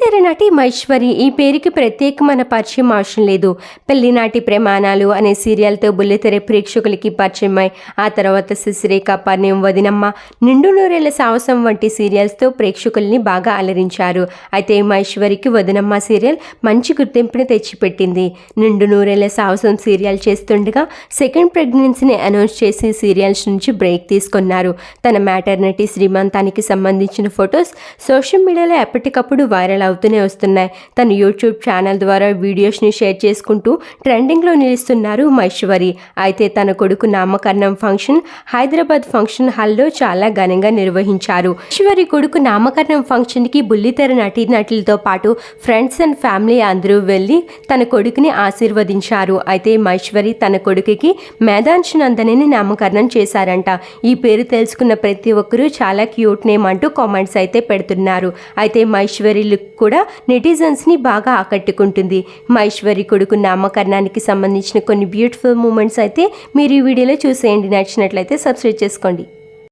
తెర నటి మహేశ్వరి ఈ పేరుకి ప్రత్యేకమైన పరిచయం అవసరం లేదు. పెళ్ళినాటి ప్రమాణాలు అనే సీరియల్తో బుల్లితెర ప్రేక్షకులకి పరిచయమై ఆ తర్వాత శశిరేఖ పర్ణయం వదినమ్మ నిండు నూరేళ్ళ సాహసం వంటి సీరియల్స్తో ప్రేక్షకుల్ని బాగా అలరించారు. అయితే మహేశ్వరికి వదినమ్మ సీరియల్ మంచి గుర్తింపుని తెచ్చిపెట్టింది. నిండు నూరేళ్ళ సాహసం సీరియల్ చేస్తుండగా సెకండ్ ప్రెగ్నెన్సీని అనౌన్స్ చేసి సీరియల్స్ నుంచి బ్రేక్ తీసుకున్నారు. తన మ్యాటర్నిటీ శ్రీమంతానికి సంబంధించిన ఫొటోస్ సోషల్ మీడియాలో ఎప్పటికప్పుడు వైరల్ అవుతూనే వస్తున్నాయి. తన యూట్యూబ్ ఛానల్ ద్వారా వీడియోస్ని షేర్ చేసుకుంటూ ట్రెండింగ్లో నిలుస్తున్నారు మహేశ్వరి అయితే తన కొడుకు నామకరణం ఫంక్షన్ హైదరాబాద్ ఫంక్షన్ హాల్లో చాలా ఘనంగా నిర్వహించారు. మహేశ్వరి కొడుకు నామకరణం ఫంక్షన్కి బుల్లితెర నటీ నటులతో పాటు ఫ్రెండ్స్ అండ్ ఫ్యామిలీ అందరూ వెళ్ళి తన కొడుకుని ఆశీర్వదించారు. అయితే మహేశ్వరి తన కొడుకుకి మేధాంశ్ నందనిని నామకరణం చేశారంట. ఈ పేరు తెలుసుకున్న ప్రతి ఒక్కరూ చాలా క్యూట్ నేమ్ అంటూ కామెంట్స్ అయితే పెడుతున్నారు. అయితే మహేశ్వరి లుక్ కూడా నెటిజన్స్ని బాగా ఆకట్టుకుంటుంది. మహేశ్వరి కొడుకు నామకరణానికి సంబంధించిన కొన్ని బ్యూటిఫుల్ మూమెంట్స్ అయితే మీరు ఈ వీడియోలో చూసేయండి. నచ్చినట్లయితే సబ్స్క్రైబ్ చేసుకోండి.